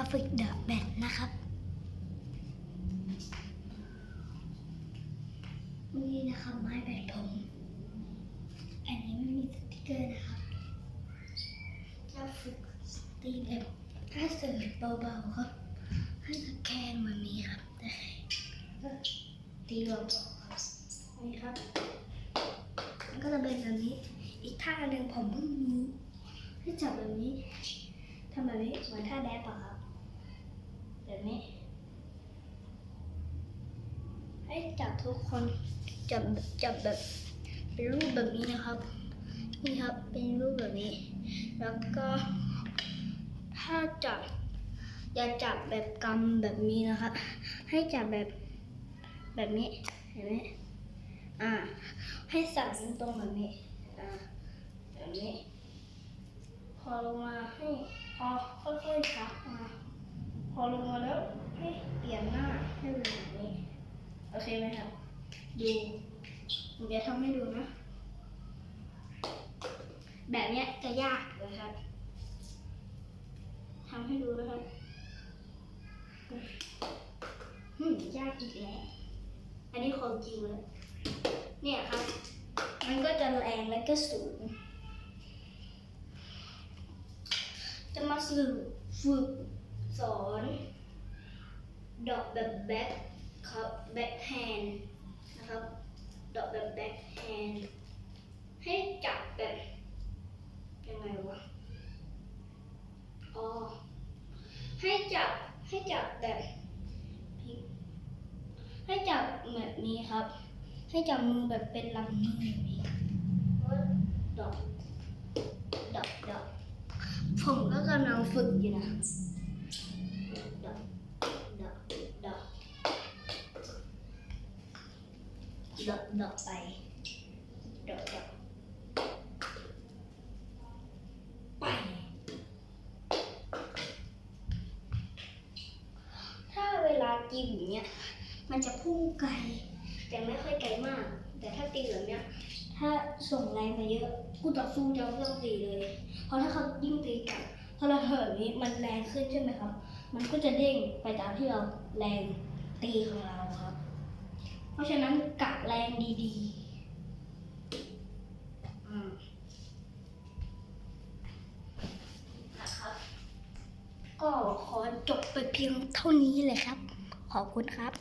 มาฝึกเดอะแบดนะครับนี่นะครับไม้แบดผมอันนี้ไม่มีสติกเกอร์นะครับจะฝึกตีแบบถ้าเสิร์ฟเบาๆครับให้ตะแคงแบบนี้ครับแต่ก็ตีเบาๆครับนี่ครับมันก็จะเป็นแบบนี้ อีกท่าหนึ่งผมเพิ่งรู้ให้จับแบบนี้ทำแบบนี้เหมือนท่าแดบอะครับ แบบนี้ ให้จับทุกคนจับจับแบบเป็นรูปแบบนี้นะครับ นี่ครับเป็นรูปแบบนี้ แล้วก็ถ้าจับอย่าจับแบบกำแบบนี้นะครับ ให้จับแบบแบบนี้เห็นไหมอ่า ให้สั่นตรงแบบนี้อ่าแบบนี้ พอลงมาให้พอค่อยๆชักมา อลงมาแล้วให้เปลี่ยนหน้าให้เป็นแบบนี้ โอเคไหมครับ ดูผมจะทำให้ดูนะ แบบเนี้ยจะยากนะครับทำให้ดูนะครับอืมยากอีกแล้ว อันนี้ของจริงเลยเนี่ยครับ มันก็จะแรงและก็สูง จะมาสื่อฝึก สอน ดอกแบบแบ็คครับแบ็คแฮนด์นะครับ ดอกแบบแบ็คแฮนด์ให้จับแบบ ยังไงวะ อ๋อ ให้จับให้จับแบบให้จับแบบนี้ครับ ให้จับมือแบบเป็นลำมือแบบนี้ดอกดอกดอกผมก็กำลังฝึกอยู่นะ ดอกดอกไปดอกดอกไป ถ้าเวลากินอย่างเงี้ยมันจะพุ่งไกล แต่ไม่ค่อยไกลมาก แต่ถ้าตีแบบเนี้ยถ้าส่งแรงมาเยอะคู่ต่อสู้จะไม่ต้องตีเลย เพราะถ้าเขายิ่งตีกลับพอเราเหินนี้มันแรงขึ้นใช่ไหมครับ มันก็จะเด้งไปตามที่เราแรงตีของเราครับ ราะฉะนั้นกะแรงดีๆอืมนะครับ ก็ขอจบไปเพียงเท่านี้เลยครับ ขอบคุณครับ